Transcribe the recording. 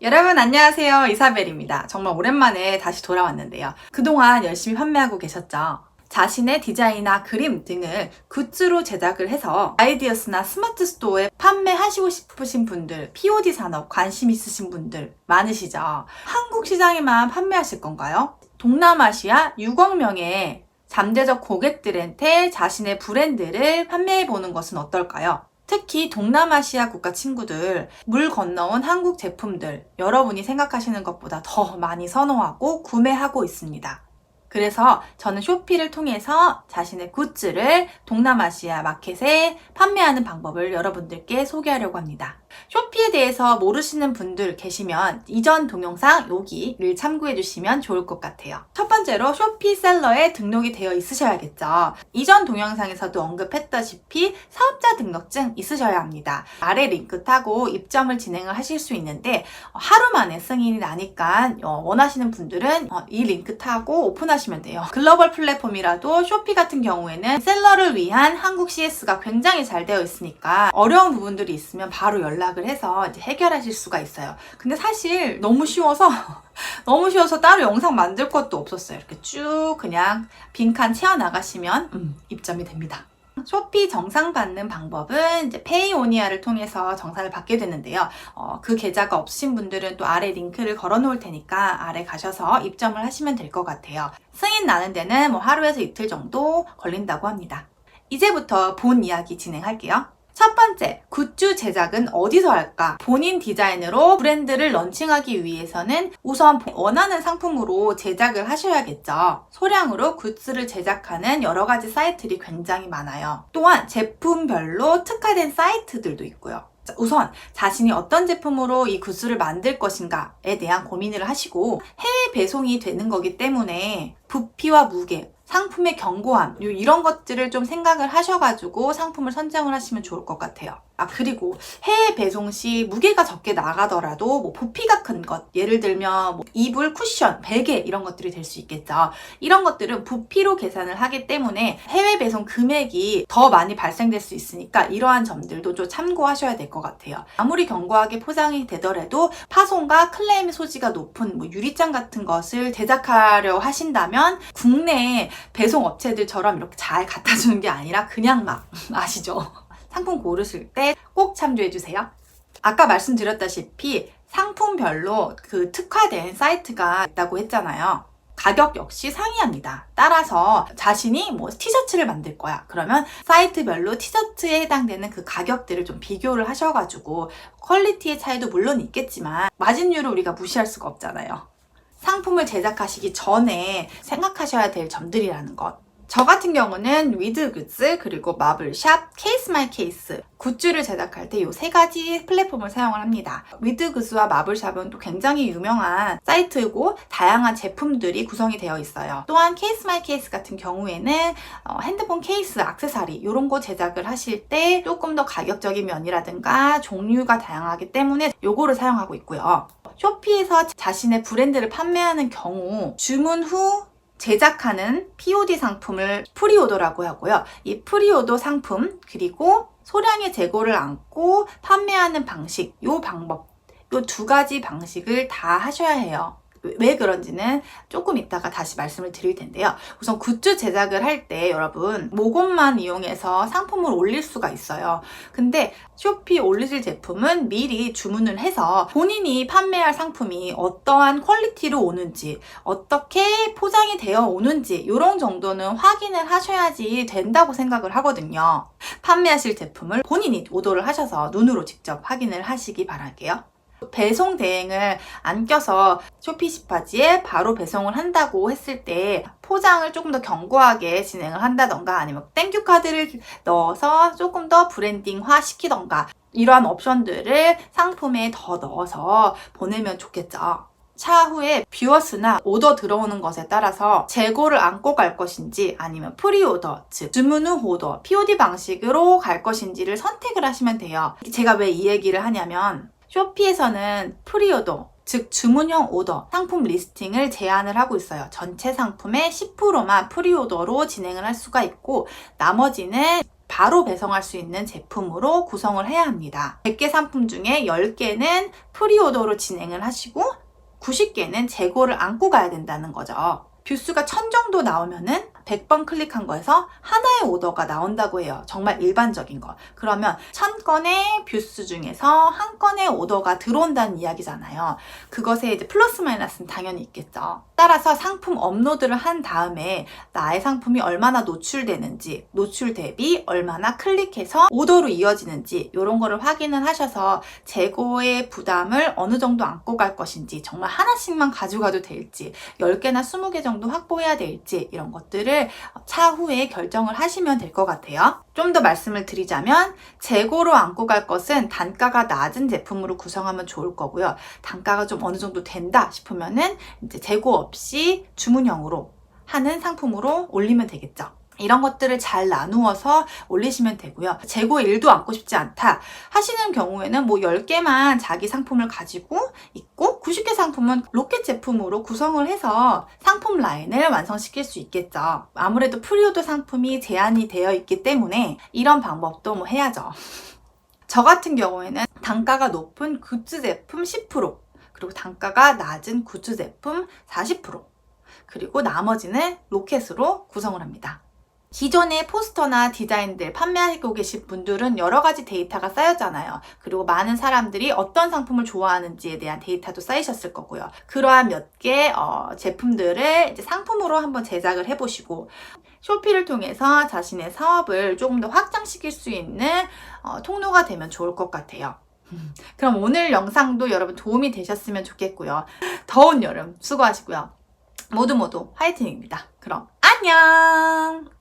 여러분 안녕하세요 이사벨입니다. 정말 오랜만에 다시 돌아왔는데요. 그동안 열심히 판매하고 계셨죠? 자신의 디자인이나 그림 등을 굿즈로 제작을 해서 아이디어스나 스마트 스토어에 판매하시고 싶으신 분들, POD 산업 관심 있으신 분들 많으시죠? 한국 시장에만 판매하실 건가요? 동남아시아 6억 명의 잠재적 고객들한테 자신의 브랜드를 판매해 보는 것은 어떨까요? 특히 동남아시아 국가 친구들, 물 건너온 한국 제품들, 여러분이 생각하시는 것보다 더 많이 선호하고 구매하고 있습니다. 그래서 저는 쇼피를 통해서 자신의 굿즈를 동남아시아 마켓에 판매하는 방법을 여러분들께 소개하려고 합니다. 쇼피에 대해서 모르시는 분들 계시면 이전 동영상 여기를 참고해 주시면 좋을 것 같아요. 첫 번째로 쇼피 셀러에 등록이 되어 있으셔야겠죠. 이전 동영상에서도 언급했다시피 사업자 등록증 있으셔야 합니다. 아래 링크 타고 입점을 진행을 하실 수 있는데 어, 하루 만에 승인이 나니까 어, 원하시는 분들은 어, 이 링크 타고 오픈하시면 돼요. 글로벌 플랫폼이라도 쇼피 같은 경우에는 셀러를 위한 한국 CS가 굉장히 잘 되어 있으니까 어려운 부분들이 있으면 바로 연락 을 해서 이제 해결하실 수가 있어요. 근데 사실 너무 쉬워서 너무 쉬워서 따로 영상 만들 것도 없었어요. 이렇게 쭉 그냥 빈칸 채워 나가시면 음, 입점이 됩니다. 쇼피 정상 받는 방법은 이제 페이오니아를 통해서 정산을 받게 되는데요. 어, 그 계좌가 없으신 분들은 또 아래 링크를 걸어 놓을 테니까 아래 가셔서 입점을 하시면 될 것 같아요. 승인 나는 데는 뭐 하루에서 이틀 정도 걸린다고 합니다. 이제부터 본 이야기 진행할게요. 첫 번째, 굿즈 제작은 어디서 할까? 본인 디자인으로 브랜드를 런칭하기 위해서는 우선 원하는 상품으로 제작을 하셔야겠죠. 소량으로 굿즈를 제작하는 여러 가지 사이트들이 굉장히 많아요. 또한 제품별로 특화된 사이트들도 있고요. 자, 우선 자신이 어떤 제품으로 이 굿즈를 만들 것인가에 대한 고민을 하시고 해외 배송이 되는 거기 때문에 부피와 무게, 상품의 견고함 요- 이런 것들을 좀 생각을 하셔가지고 상품을 선정을 하시면 좋을 것 같아요. 아 그리고 해외 배송 시 무게가 적게 나가더라도 뭐 부피가 큰 것, 예를 들면 뭐 이불, 쿠션, 베개 이런 것들이 될 수 있겠죠. 이런 것들은 부피로 계산을 하기 때문에 해외 배송 금액이 더 많이 발생될 수 있으니까 이러한 점들도 좀 참고하셔야 될 것 같아요. 아무리 견고하게 포장이 되더라도 파손과 클레임 소지가 높은 뭐 유리잔 같은 것을 제작하려 하신다면 국내 배송 업체들처럼 이렇게 잘 갖다 주는 게 아니라 그냥 막 아시죠? 상품 고르실 때 꼭 참조해 주세요. 아까 말씀드렸다시피 상품별로 그 특화된 사이트가 있다고 했잖아요. 가격 역시 상이합니다. 따라서 자신이 뭐 티셔츠를 만들 거야. 그러면 사이트별로 티셔츠에 해당되는 그 가격들을 좀 비교를 하셔가지고 퀄리티의 차이도 물론 있겠지만 마진율을 우리가 무시할 수가 없잖아요. 상품을 제작하시기 전에 생각하셔야 될 점들이라는 것. 저 같은 경우는 위드 굿즈 그리고 마블샵 케이스 마이 케이스 굿즈를 제작할 때 이 세 가지 플랫폼을 사용을 합니다. 위드 굿즈와 마블샵은 또 굉장히 유명한 사이트고 다양한 제품들이 구성이 되어 있어요. 또한 케이스 마이 케이스 같은 경우에는 어, 핸드폰 케이스, 액세서리 이런 거 제작을 하실 때 조금 더 가격적인 면이라든가 종류가 다양하기 때문에 요거를 사용하고 있고요. 쇼피에서 자신의 브랜드를 판매하는 경우 주문 후 제작하는 POD 상품을 프리오더라고 하고요. 이 프리오더 상품 그리고 소량의 재고를 안고 판매하는 방식, 요 방법, 요 두 가지 방식을 다 하셔야 해요. 왜 그런지는 조금 이따가 다시 말씀을 드릴 텐데요. 우선 굿즈 제작을 할 때 여러분 모금만 이용해서 상품을 올릴 수가 있어요. 근데 쇼피 올리실 제품은 미리 주문을 해서 본인이 판매할 상품이 어떠한 퀄리티로 오는지 어떻게 포장이 되어 오는지 이런 정도는 확인을 하셔야지 된다고 생각을 하거든요. 판매하실 제품을 본인이 오더를 하셔서 눈으로 직접 확인을 하시기 바랄게요. 배송 대행을 안 껴서 쇼피시파지에 바로 배송을 한다고 했을 때 포장을 조금 더 견고하게 진행을 한다던가 아니면 땡큐 카드를 넣어서 조금 더 브랜딩화 시키던가 이러한 옵션들을 상품에 더 넣어서 보내면 좋겠죠. 차후에 뷰어스나 오더 들어오는 것에 따라서 재고를 안고 갈 것인지 아니면 프리오더, 즉 주문 후 오더, POD 방식으로 갈 것인지를 선택을 하시면 돼요. 제가 왜 이 얘기를 하냐면 쇼피에서는 프리오더, 즉 주문형 오더 상품 리스팅을 제한을 하고 있어요. 전체 상품의 10%만 프리오더로 진행을 할 수가 있고 나머지는 바로 배송할 수 있는 제품으로 구성을 해야 합니다. 100개 상품 중에 10개는 프리오더로 진행을 하시고 90개는 재고를 안고 가야 된다는 거죠. 뷰수가 1000 정도 나오면은 100번 클릭한 거에서 하나의 오더가 나온다고 해요. 정말 일반적인 거. 그러면 1000건의 뷰수 중에서 한 건의 오더가 들어온다는 이야기잖아요. 그것에 이제 플러스 마이너스는 당연히 있겠죠. 따라서 상품 업로드를 한 다음에 나의 상품이 얼마나 노출되는지, 노출 대비 얼마나 클릭해서 오더로 이어지는지 이런 거를 확인을 하셔서 재고의 부담을 어느 정도 안고 갈 것인지 정말 하나씩만 가져가도 될지 10개나 20개 정도 확보해야 될지 이런 것들을 차후에 결정을 하시면 될 것 같아요. 좀 더 말씀을 드리자면 재고로 안고 갈 것은 단가가 낮은 제품으로 구성하면 좋을 거고요. 단가가 좀 어느 정도 된다 싶으면은 이제 재고 없이 주문형으로 하는 상품으로 올리면 되겠죠. 이런 것들을 잘 나누어서 올리시면 되고요. 재고 일도 안고 싶지 않다 하시는 경우에는 뭐 10개만 자기 상품을 가지고 있고 90개 상품은 로켓 제품으로 구성을 해서 상품 라인을 완성시킬 수 있겠죠. 아무래도 프리오더 상품이 제한이 되어 있기 때문에 이런 방법도 뭐 해야죠. 저 같은 경우에는 단가가 높은 굿즈 제품 10% 그리고 단가가 낮은 굿즈 제품 40% 그리고 나머지는 로켓으로 구성을 합니다. 기존의 포스터나 디자인들 판매하고 계신 분들은 여러 가지 데이터가 쌓였잖아요. 그리고 많은 사람들이 어떤 상품을 좋아하는지에 대한 데이터도 쌓이셨을 거고요. 그러한 몇개 제품들을 상품으로 한번 제작을 해보시고 쇼피를 통해서 자신의 사업을 조금 더 확장시킬 수 있는 어, 통로가 되면 좋을 것 같아요. 그럼 오늘 영상도 여러분 도움이 되셨으면 좋겠고요. 더운 여름 수고하시고요. 모두 모두 화이팅입니다. 그럼 안녕!